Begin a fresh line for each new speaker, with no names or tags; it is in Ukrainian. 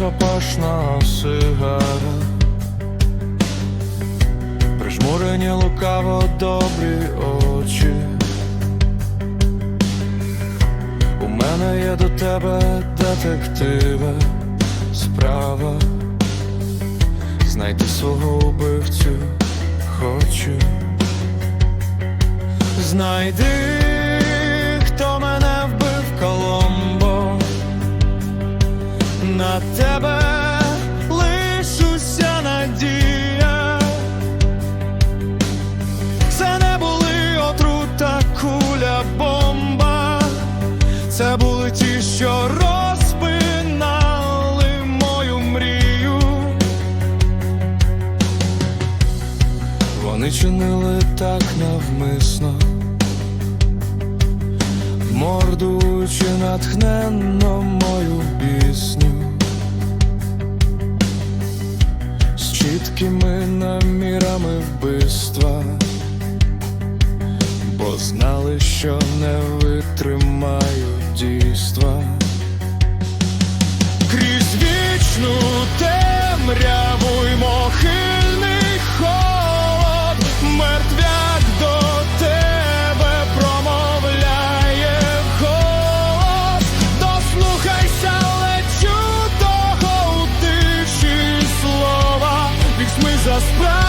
запашна сигара, прижмурені лукаво добрі очі. У мене є до тебе детективе справа. Знайти свого убивцю хочу. Знайди, хто мене На тебе лиш уся надія. Це не були отрута куля бомба. Це були ті, що розпинали мою мрію. Вони чинили так навмисно, мордуючи натхненно мою чіткими намірами вбивства, бо знали, що не витримаю дійства. Крізь вічну темряву just burn